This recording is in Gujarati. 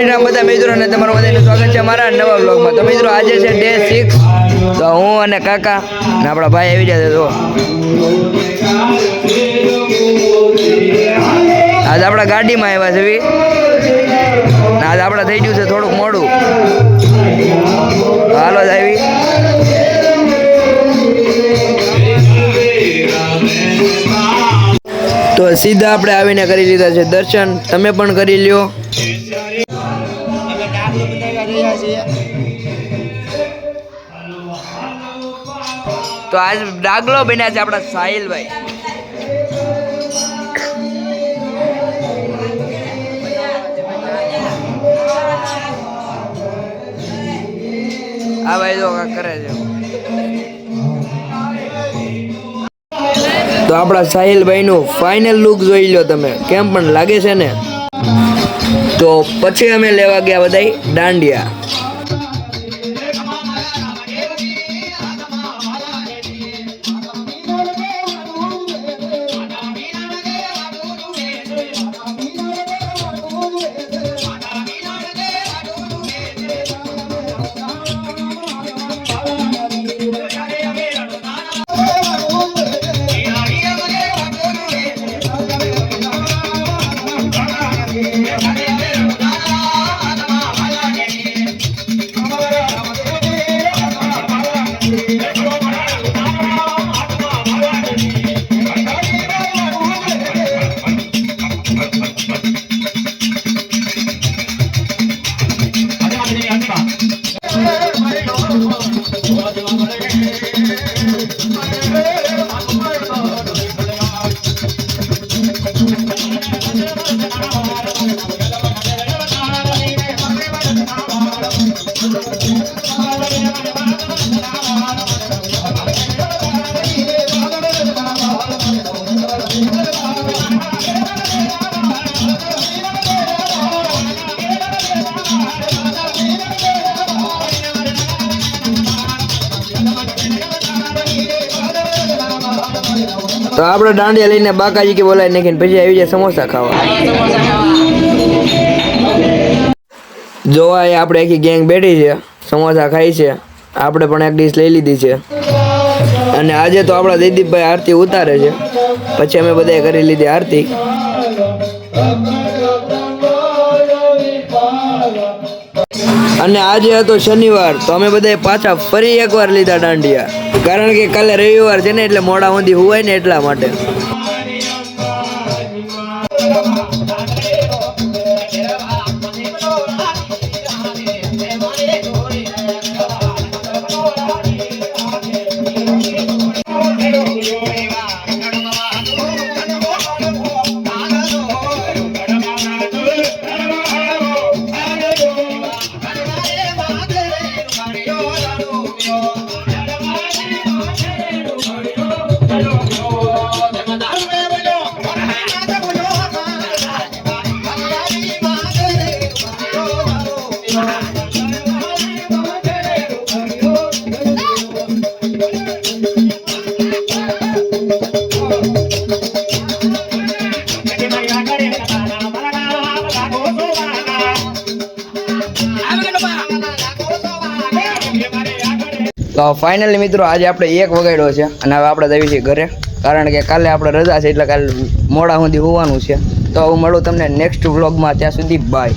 મિત્રોને તમારું બધાનું અમારા નવા બ્લોગમાં મિત્રો, આજે છે ડે સિક્સ તો હું અને કાકા આપણા ભાઈ આવી ગયા તો આજ આપણા ગાડીમાં આવ્યા છે આજ આપણે થઈ ગયું છે થોડુંક મોડું. હાલો જ તો સીધા આપણે આવીને કરી લીધા છે દર્શન. તમે પણ કરી લ્યો. તો આજ ડાગલો બન્યા છે આપણા સાહિલભાઈ. આ ભાઈ જો કરે છે. તો આપણા સાહિલભાઈનું ફાઇનલ લુક જોઈ લો તમે. કેમ પણ લાગે છે ને? તો પછી અમે લેવા ગયા બધાય દાંડિયા. તો આપણે દાંડિયા લઈને બાકાજી કે બોલાય નાખીને પછી આવી જાય સમોસા ખાવા. જોવા એ આપણે આખી ગેંગ બેઠી છે, સમોસા ખાઈ છે, આપણે પણ એક ડીશ લઈ લીધી છે. અને આજે તો આપણા દીદીભાઈ આરતી ઉતારે છે. પછી અમે બધાએ કરી લીધી આરતી. અને આજે હતો શનિવાર, તો અમે બધાએ પાછા ફરી એકવાર લીધા દાંડિયા. કારણ કે કાલે રવિવાર છે ને, એટલે મોડા ઊંધી હોય ને એટલા માટે. તો ફાઇનલી મિત્રો, આજે આપણે એક વગાડ્યો છે અને હવે આપણે જઈએ છીએ ઘરે. કારણ કે કાલે આપણે રજા છે, એટલે કાલે મોડા સુધી હોવાનું છે. તો હું મળું તમને નેક્સ્ટ વ્લોગમાં ત્યાં સુધી બાય